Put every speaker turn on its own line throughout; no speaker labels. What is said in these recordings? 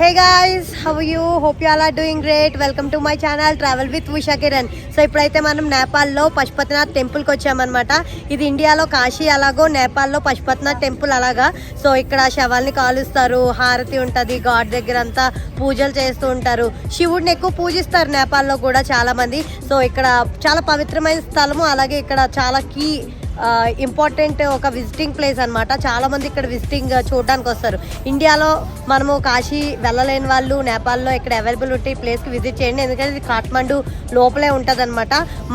Hey guys how you hope you are doing great welcome to my channel travel with Usha Kiran so ఇప్పుడైతే మనం నేపాల్లో పశుపతినాథ్ టెంపుల్కి వచ్చామన్నమాట. ఇది ఇండియాలో కాశీ అలాగో నేపాల్లో పశుపతినాథ్ టెంపుల్ అలాగా. సో ఇక్కడ శవాల్ని కాలుస్తారు హారతి ఉంటుంది గాడ్ దగ్గర అంతా పూజలు చేస్తూ ఉంటారు. శివుడిని ఎక్కువ పూజిస్తారు నేపాల్లో కూడా చాలామంది. సో ఇక్కడ చాలా పవిత్రమైన స్థలము అలాగే ఇక్కడ చాలా కీ ఇంపార్టెంట్ ఒక విజిటింగ్ ప్లేస్ అనమాట చాలామంది ఇక్కడ విజిటింగ్ చూడడానికి వస్తారు. ఇండియాలో మనము కాశీ వెళ్ళలేని వాళ్ళు నేపాల్లో ఇక్కడ అవైలబుల్ ఉంటే ఈ ప్లేస్కి విజిట్ చేయండి. ఎందుకంటే ఇది కాఠ్మండు లోపలే ఉంటుంది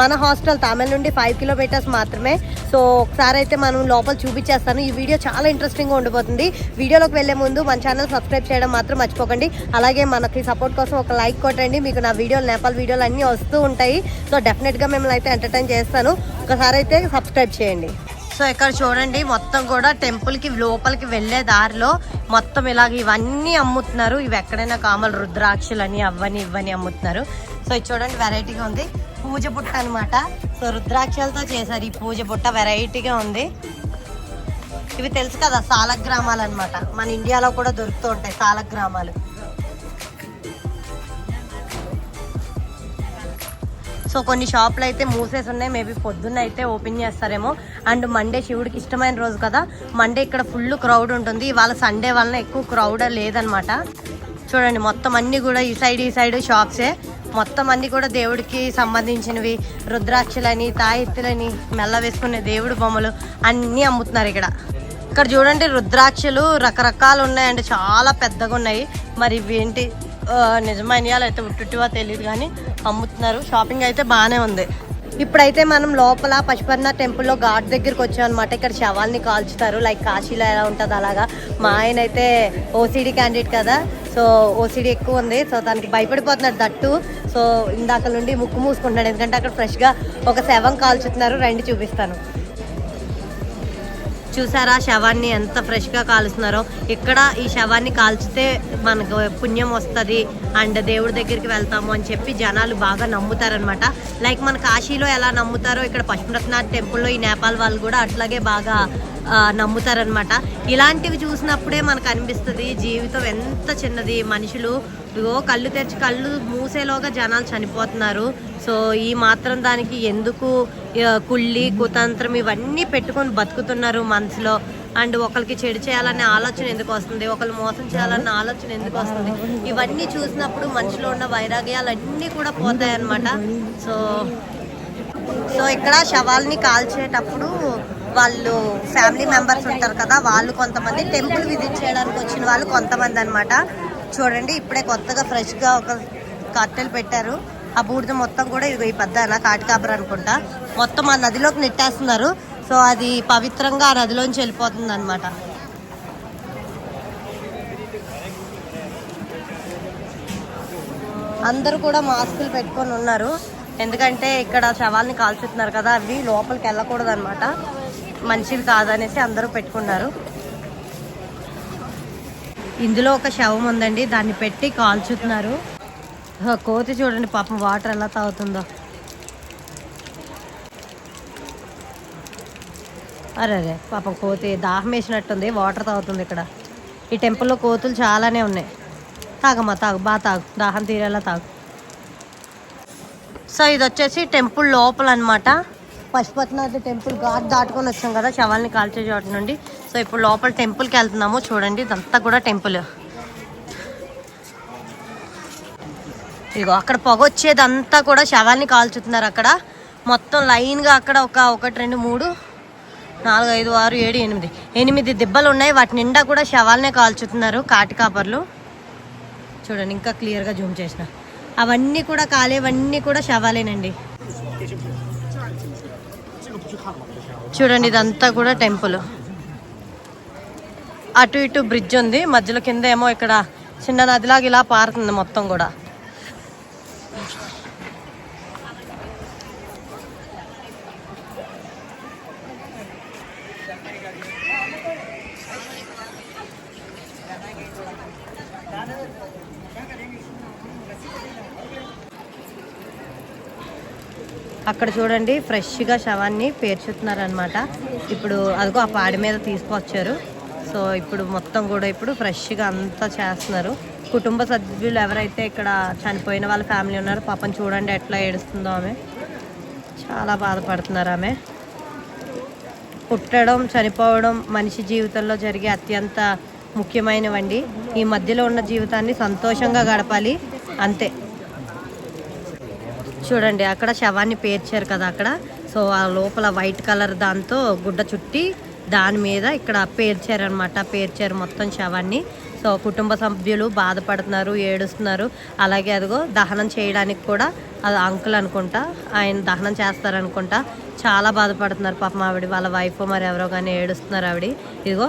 మన హాస్టల్ తమిళ నుండి ఫైవ్ కిలోమీటర్స్ మాత్రమే. సో ఒకసారి అయితే మనం లోపల చూపించేస్తాను. ఈ వీడియో చాలా ఇంట్రెస్టింగ్గా ఉండిపోతుంది. వీడియోలోకి వెళ్ళే ముందు మన ఛానల్ సబ్స్క్రైబ్ చేయడం మాత్రం మర్చిపోకండి. అలాగే మనకి సపోర్ట్ కోసం ఒక లైక్ కొట్టండి. మీకు నా వీడియోలు నేపాల్ వీడియోలు అన్నీ వస్తూ ఉంటాయి. సో డెఫినెట్గా మిమ్మల్ని అయితే ఎంటర్టైన్ చేస్తాను. ఒకసారి అయితే సబ్స్క్రైబ్ చేయండి. సో ఇక్కడ చూడండి మొత్తం కూడా టెంపుల్కి లోపలికి వెళ్ళే దారిలో మొత్తం ఇలాగ ఇవన్నీ అమ్ముతున్నారు. ఇవి ఎక్కడైనా కామలు రుద్రాక్షలని అవ్వని ఇవ్వని అమ్ముతున్నారు. సో ఇది చూడండి వెరైటీగా ఉంది. పూజ బుట్ట అనమాట సో రుద్రాక్షలతో చేశారు ఈ పూజ బుట్ట వెరైటీగా ఉంది. ఇవి తెలుసు కదా సాలగ్రామాలు అనమాట మన ఇండియాలో కూడా దొరుకుతూ ఉంటాయి సాలగ్రామాలు. సో కొన్ని షాపులు అయితే మూసేసి ఉన్నాయి మేబీ పొద్దున్న అయితే ఓపెన్ చేస్తారేమో. అండ్ మండే శివుడికి ఇష్టమైన రోజు కదా. మండే ఇక్కడ ఫుల్ క్రౌడ్ ఉంటుంది. ఇవాళ సండే వలన ఎక్కువ క్రౌడ్ లేదనమాట చూడండి మొత్తం అన్నీ కూడా ఈ సైడ్ ఈ సైడ్ షాప్సే. మొత్తం అన్నీ కూడా దేవుడికి సంబంధించినవి. రుద్రాక్షలని తాయెత్తులని మెల్ల వేసుకునే దేవుడి బొమ్మలు అన్నీ అమ్ముతున్నారు ఇక్కడ. ఇక్కడ చూడండి రుద్రాక్షలు రకరకాలు ఉన్నాయండి. చాలా పెద్దగా ఉన్నాయి మరి ఇవి ఏంటి? నిజమైన అయితే ఉట్టుటివా తెలియదు కానీ అమ్ముతున్నారు. షాపింగ్ అయితే బాగానే ఉంది. ఇప్పుడైతే మనం లోపల పశుపర్ణ టెంపుల్లో ఘాట్ దగ్గరికి వచ్చాం అనమాట ఇక్కడ శవాల్ని కాల్చుతారు. లైక్ కాశీలో ఎలా ఉంటుంది అలాగా. మా ఆయన అయితే ఓసీడీ క్యాండిడేట్ కదా. సో ఓసీడీ ఎక్కువ ఉంది. సో దానికి భయపడిపోతున్నాడు దట్టు. సో ఇందాక నుండి ముక్కు మూసుకుంటున్నాడు. ఎందుకంటే అక్కడ ఫ్రెష్గా ఒక శవం కాల్చుతున్నారు. రండి చూపిస్తాను. చూసారా? శవాన్ని ఎంత ఫ్రెష్గా కాలుస్తున్నారో. ఇక్కడ ఈ శవాన్ని కాల్చితే మనకు పుణ్యం వస్తుంది. అండ్ దేవుడి దగ్గరికి వెళ్తాము అని చెప్పి జనాలు బాగా నమ్ముతారనమాట లైక్ మన కాశీలో ఎలా నమ్ముతారో ఇక్కడ పశుపతినాథ్ టెంపుల్లో ఈ నేపాల్ వాళ్ళు కూడా అట్లాగే బాగా నమ్ముతారనమాట ఇలాంటివి చూసినప్పుడే మనకు అనిపిస్తుంది జీవితం ఎంత చిన్నది మనుషులు ఇగో కళ్ళు తెరిచి కళ్ళు మూసేలోగా జనాలు చనిపోతున్నారు. సో ఈ మాత్రం దానికి ఎందుకు కుళ్ళి కుతంత్రం ఇవన్నీ పెట్టుకొని బతుకుతున్నారు మనసులో. అండ్ ఒకరికి చెడు చేయాలనే ఆలోచన ఎందుకు వస్తుంది? ఒకరు మోసం చేయాలన్న ఆలోచన ఎందుకు వస్తుంది? ఇవన్నీ చూసినప్పుడు మనిషిలో ఉన్న వైరాగ్యాలన్నీ కూడా పోతాయన్నమాట. సో సో ఇక్కడ శవాల్ని కాల్చేటప్పుడు వాళ్ళు ఫ్యామిలీ మెంబర్స్ ఉంటారు కదా వాళ్ళు కొంతమంది టెంపుల్ విజిట్ చేయడానికి వచ్చిన వాళ్ళు కొంతమంది అనమాట చూడండి ఇప్పుడే కొత్తగా ఫ్రెష్గా ఒక కట్టెలు పెట్టారు. ఆ బూడిద మొత్తం కూడా ఇదిగో ఈ పెద్ద కాటికాపర్ అనుకుంటా. మొత్తం ఆ నదిలోకి నెట్టేస్తున్నారు. సో అది పవిత్రంగా ఆ నదిలోంచి వెళ్ళిపోతుంది అనమాట అందరూ కూడా మాస్కులు పెట్టుకొని ఉన్నారు. ఎందుకంటే ఇక్కడ శవాల్ని కాల్చుతున్నారు కదా అవి లోపలికి వెళ్ళకూడదు అనమాట మంచిది కాదనేసి అందరూ పెట్టుకున్నారు. ఇందులో ఒక శవం ఉందండి. దాన్ని పెట్టి కాల్చుతున్నారు. కోతి చూడండి పాపం వాటర్ ఎలా తాగుతుందో. అరే అరే పాపం కోతి దాహం వేసినట్టుంది. వాటర్ తాగుతుంది ఇక్కడ. ఈ టెంపుల్లో కోతులు చాలానే ఉన్నాయి. తాగమ్మా తాగు బాగా తాగు. దాహం తీరేలా తాగు. సో ఇది వచ్చేసి టెంపుల్ లోపల అనమాట పశుపతినాథ్ టెంపుల్ ఘాట్ దాటుకొని వచ్చాం కదా శవాల్ని కాల్చే చోటు నుండి. సో ఇప్పుడు లోపల టెంపుల్కి వెళ్తున్నాము. చూడండి ఇదంతా కూడా టెంపుల్. ఇదిగో అక్కడ పొగ వచ్చేదంతా కూడా శవాల్ని కాల్చుతున్నారు అక్కడ. మొత్తం లైన్గా అక్కడ ఒక ఒకటి రెండు మూడు నాలుగు ఐదు ఆరు ఏడు ఎనిమిది. ఎనిమిది దిబ్బలు ఉన్నాయి. వాటి నిండా కూడా శవాలనే కాల్చుతున్నారు కాటి కాపర్లు. చూడండి ఇంకా క్లియర్గా జూమ్ చేసిన. అవన్నీ కూడా కాలేవన్నీ కూడా శవాలేనండి. చూడండి ఇదంతా కూడా టెంపుల్. అటు ఇటు బ్రిడ్జ్ ఉంది. మధ్యలో కింద ఏమో ఇక్కడ చిన్న నదిలాగా ఇలా పారుతుంది మొత్తం కూడా. అక్కడ చూడండి ఫ్రెష్గా శవాన్ని పేర్చుతున్నారనమాట ఇప్పుడు అదిగో ఆ పాడి మీద తీసుకొచ్చారు. సో ఇప్పుడు మొత్తం కూడా ఇప్పుడు ఫ్రెష్గా అంతా చేస్తున్నారు. కుటుంబ సభ్యులు ఎవరైతే ఇక్కడ చనిపోయిన వాళ్ళ ఫ్యామిలీ ఉన్నారో పాపం చూడండి ఎట్లా ఏడుస్తుందో ఆమె. చాలా బాధపడుతున్నారు ఆమె. పుట్టడం చనిపోవడం మనిషి జీవితంలో జరిగే అత్యంత ముఖ్యమైనవండి. ఈ మధ్యలో ఉన్న జీవితాన్ని సంతోషంగా గడపాలి. అంతే. చూడండి అక్కడ శవాన్ని పేర్చారు కదా అక్కడ. సో ఆ లోపల వైట్ కలర్ దాంతో గుడ్డ చుట్టి దాని మీద ఇక్కడ పేర్చారనమాట పేర్చారు మొత్తం శవాన్ని. సో కుటుంబ సభ్యులు బాధపడుతున్నారు ఏడుస్తున్నారు. అలాగే అదిగో దహనం చేయడానికి కూడా అది అంకుల్ అనుకుంటా ఆయన దహనం చేస్తారనుకుంటా చాలా బాధపడుతున్నారు పాపం ఆవిడ వాళ్ళ వైఫ్ మరి ఎవరో కానీ ఏడుస్తున్నారు ఆవిడ. ఇదిగో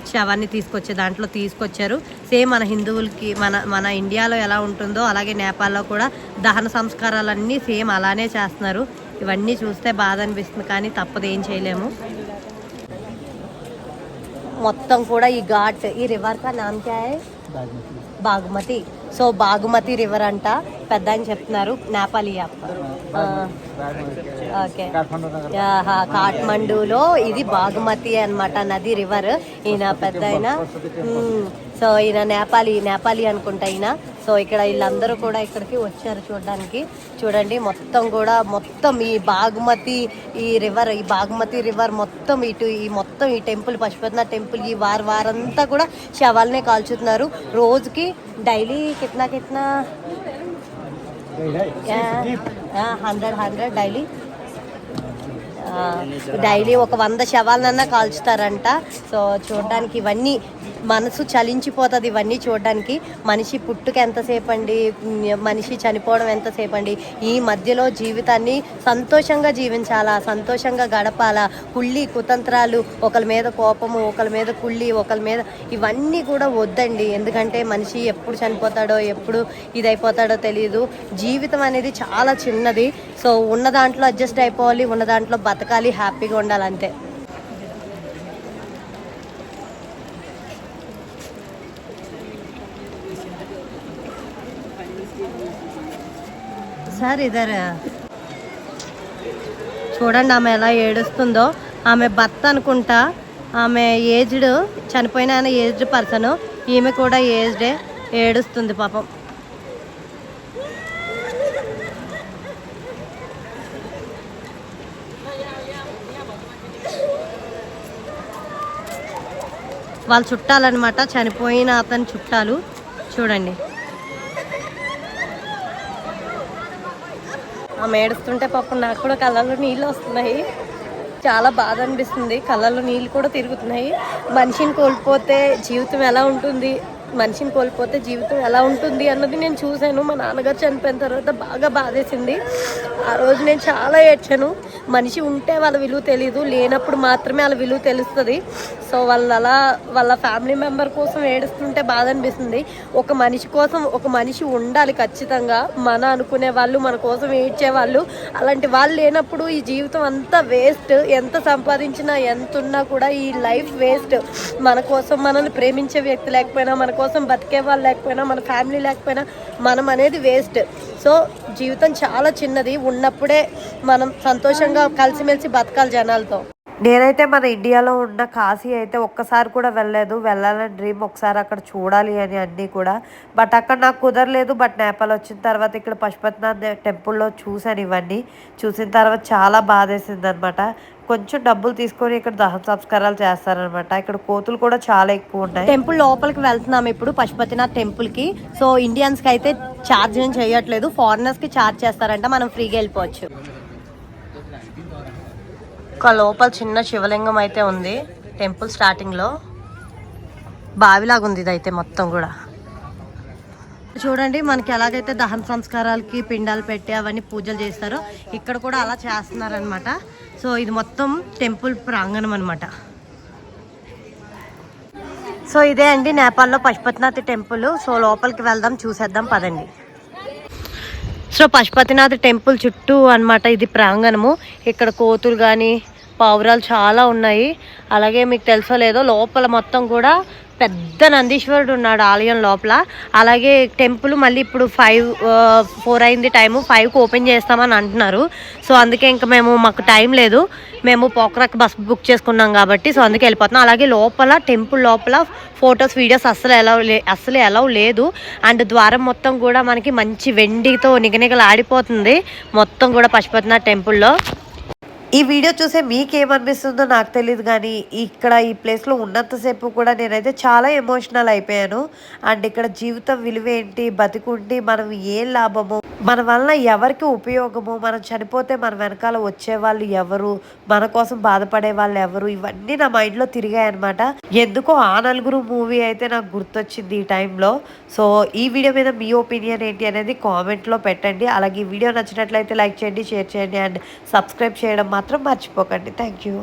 అవన్నీ శవాన్ని తీసుకొచ్చే దాంట్లో తీసుకొచ్చారు. సేమ్ మన హిందువులకి మన మన ఇండియాలో ఎలా ఉంటుందో అలాగే నేపాల్లో కూడా దహన సంస్కారాలన్నీ సేమ్ అలానే చేస్తున్నారు. ఇవన్నీ చూస్తే బాధ అనిపిస్తుంది కానీ తప్పదు ఏం చేయలేము. మొత్తం కూడా ఈ ఘాట్ ఈ రివర్ కా నామ్ క్యా బాగుమతి. సో బాగుమతి రివర్ అంట. పెద్ద అని చెప్తున్నారు. నేపాలి ఓకే. కాఠ్మండూలో ఇది బాగుమతి అన్నమాట నది రివర్. ఈయన పెద్ద. సో ఈయన నేపాలి నేపాలి అనుకుంటా ఈయన. సో ఇక్కడ వీళ్ళందరూ కూడా ఇక్కడికి వచ్చారు చూడడానికి. చూడండి మొత్తం కూడా మొత్తం ఈ బాగుమతి ఈ రివర్ ఈ బాగుమతి రివర్ మొత్తం ఇటు ఈ మొత్తం ఈ టెంపుల్ పశుపతినాథ్ టెంపుల్ ఈ వారు వారంతా కూడా శవాలనే కాల్చుతున్నారు. రోజుకి డైలీ కిట్నా కిట్నా హండ్రెడ్ హండ్రెడ్ డైలీ. డైలీ ఒక వంద శవాలనన్నా కాల్చుతారంట. సో చూడడానికి ఇవన్నీ మనసు చలించిపోతుంది ఇవన్నీ చూడడానికి. మనిషి పుట్టుక ఎంతసేపు అండి మనిషి చనిపోవడం ఎంతసేపు అండి ఈ మధ్యలో జీవితాన్ని సంతోషంగా జీవించాలా? సంతోషంగా గడపాలా? కుళ్ళి కుతంత్రాలు ఒకరి మీద కోపము ఒకరి మీద కుళ్ళి ఒకరి మీద ఇవన్నీ కూడా వద్దండి. ఎందుకంటే మనిషి ఎప్పుడు చనిపోతాడో ఎప్పుడు ఇదైపోతాడో తెలియదు జీవితం అనేది చాలా చిన్నది. సో ఉన్న దాంట్లో అడ్జస్ట్ అయిపోవాలి ఉన్న దాంట్లో బతకాలి హ్యాపీగా ఉండాలి సార్ ఇదర్ చూడండి ఆమె ఎలా ఏడుస్తుందో. ఆమె భర్త అనుకుంటా ఆమె ఏజ్డ్ చనిపోయిన ఆయన ఏజ్డ్ పర్సన్ ఈమె కూడా ఏజ్డే ఏడుస్తుంది పాపం. వాళ్ళ చుట్టాలన్నమాట చనిపోయిన అతని చుట్టాలు. చూడండి. ఆమె ఏడుస్తుంటే పాపం నాకు కూడా కళ్ళల్లో నీళ్ళు వస్తున్నాయి. చాలా బాధ అనిపిస్తుంది. కళ్ళల్లో నీళ్ళు కూడా తిరుగుతున్నాయి. మనిషిని కోల్పోతే జీవితం ఎలా ఉంటుంది? మనిషిని కోల్పోతే జీవితం ఎలా ఉంటుంది అన్నది నేను చూశాను. మా నాన్నగారు చనిపోయిన తర్వాత బాగా బాధేసింది. ఆ రోజు నేను చాలా ఏడ్చాను. మనిషి ఉంటే వాళ్ళ విలువ తెలియదు లేనప్పుడు మాత్రమే వాళ్ళ విలువ తెలుస్తుంది. సో వాళ్ళు అలా వాళ్ళ ఫ్యామిలీ మెంబర్ కోసం ఏడుస్తుంటే బాధ అనిపిస్తుంది. ఒక మనిషి కోసం ఒక మనిషి ఉండాలి ఖచ్చితంగా. మన అనుకునే వాళ్ళు మన కోసం ఏడ్చే వాళ్ళు అలాంటి వాళ్ళు లేనప్పుడు ఈ జీవితం అంతా వేస్ట్. ఎంత సంపాదించినా ఎంత ఉన్నా కూడా ఈ లైఫ్ వేస్ట్. మన కోసం మనల్ని ప్రేమించే వ్యక్తి లేకపోయినా మన కోసం బతికే వాళ్ళు లేకపోయినా మన ఫ్యామిలీ లేకపోయినా మనం అనేది వేస్ట్. సో జీవితం చాలా చిన్నది. ఉన్నప్పుడే మనం సంతోషంగా కలిసిమెలిసి బతకాలి జనాలతో. నేనైతే మన ఇండియాలో ఉన్న కాశీ అయితే ఒక్కసారి కూడా వెళ్ళలేదు. వెళ్ళాలని డ్రీమ్ ఒకసారి అక్కడ చూడాలి అని అన్నీ కూడా. బట్ అక్కడ నాకు కుదరలేదు. బట్ నేపాల్ వచ్చిన తర్వాత ఇక్కడ పశుపతినాథ్ టెంపుల్లో చూశాను ఇవన్నీ. చూసిన తర్వాత చాలా బాధేసింది అనమాట కొంచెం డబ్బులు తీసుకొని ఇక్కడ దహ సంస్కారాలు చేస్తారనమాట. ఇక్కడ కోతులు కూడా చాలా ఎక్కువ ఉంటాయి. టెంపుల్ లోపలికి వెళ్తున్నాం ఇప్పుడు పశుపతినాథ్ టెంపుల్కి. సో ఇండియన్స్కి అయితే ఛార్జ్ ఏం చేయట్లేదు. ఫారినర్స్కి ఛార్జ్ చేస్తారంట మనం ఫ్రీగా వెళ్ళిపోవచ్చు. ఒక లోపల చిన్న శివలింగం అయితే ఉంది టెంపుల్ స్టార్టింగ్లో. బావిలాగా ఉంది ఇదైతే మొత్తం కూడా. చూడండి మనకి ఎలాగైతే దహన సంస్కారాలకి పిండాలు పెట్టి అవన్నీ పూజలు చేస్తారో ఇక్కడ కూడా అలా చేస్తున్నారనమాట సో ఇది మొత్తం టెంపుల్ ప్రాంగణం అనమాట సో ఇదే అండి నేపాల్లో పశుపతినాథ్ టెంపుల్. సో లోపలికి వెళ్దాం చూసేద్దాం పదండి. సో పశుపతినాథ్ టెంపుల్ చుట్టూ అన్నమాట ఇది ప్రాంగణము. ఇక్కడ కోతులు కానీ పావురాలు చాలా ఉన్నాయి. అలాగే మీకు తెలుసో లేదో లోపల మొత్తం కూడా
పెద్ద నందీశ్వరుడు ఉన్నాడు ఆలయం లోపల. అలాగే టెంపుల్ మళ్ళీ ఇప్పుడు ఫైవ్ ఫోర్ అయింది టైము ఫైవ్కి ఓపెన్ చేస్తామని అంటున్నారు. సో అందుకే ఇంకా మేము మాకు టైం లేదు. మేము పోక్రాక్ బస్ బుక్ చేసుకున్నాం కాబట్టి సో అందుకే వెళ్ళిపోతున్నాం. అలాగే లోపల టెంపుల్ లోపల ఫొటోస్ వీడియోస్ అస్సలు ఎలా లే అస్సలు ఎలా లేదు. అండ్ ద్వారం మొత్తం కూడా మనకి మంచి వెండితో నిగనిగలు ఆడిపోతుంది మొత్తం కూడా పశుపతినాథ్ టెంపుల్లో. ఈ వీడియో చూసే మీకేమనిపిస్తుందో నాకు తెలియదు కానీ ఇక్కడ ఈ ప్లేస్లో ఉన్నంతసేపు కూడా నేనైతే చాలా ఎమోషనల్ అయిపోయాను. అండ్ ఇక్కడ జీవితం విలువ ఏంటి బతికుండి మనం ఏం లాభము? మన వలన ఎవరికి ఉపయోగము? మనం చనిపోతే మన వెనకాల వచ్చే వాళ్ళు ఎవరు? మన కోసం బాధపడే వాళ్ళు ఎవరు? ఇవన్నీ నా మైండ్లో తిరిగాయన్నమాట. ఎందుకో ఆ నలుగురు మూవీ అయితే నాకు గుర్తొచ్చింది ఈ టైంలో. సో ఈ వీడియో మీద మీ ఒపీనియన్ ఏంటి అనేది కామెంట్లో పెట్టండి. అలాగే ఈ వీడియో నచ్చినట్లయితే లైక్ చేయండి షేర్ చేయండి. అండ్ సబ్స్క్రైబ్ చేయడం మాత్రం మర్చిపోకండి. Thank you.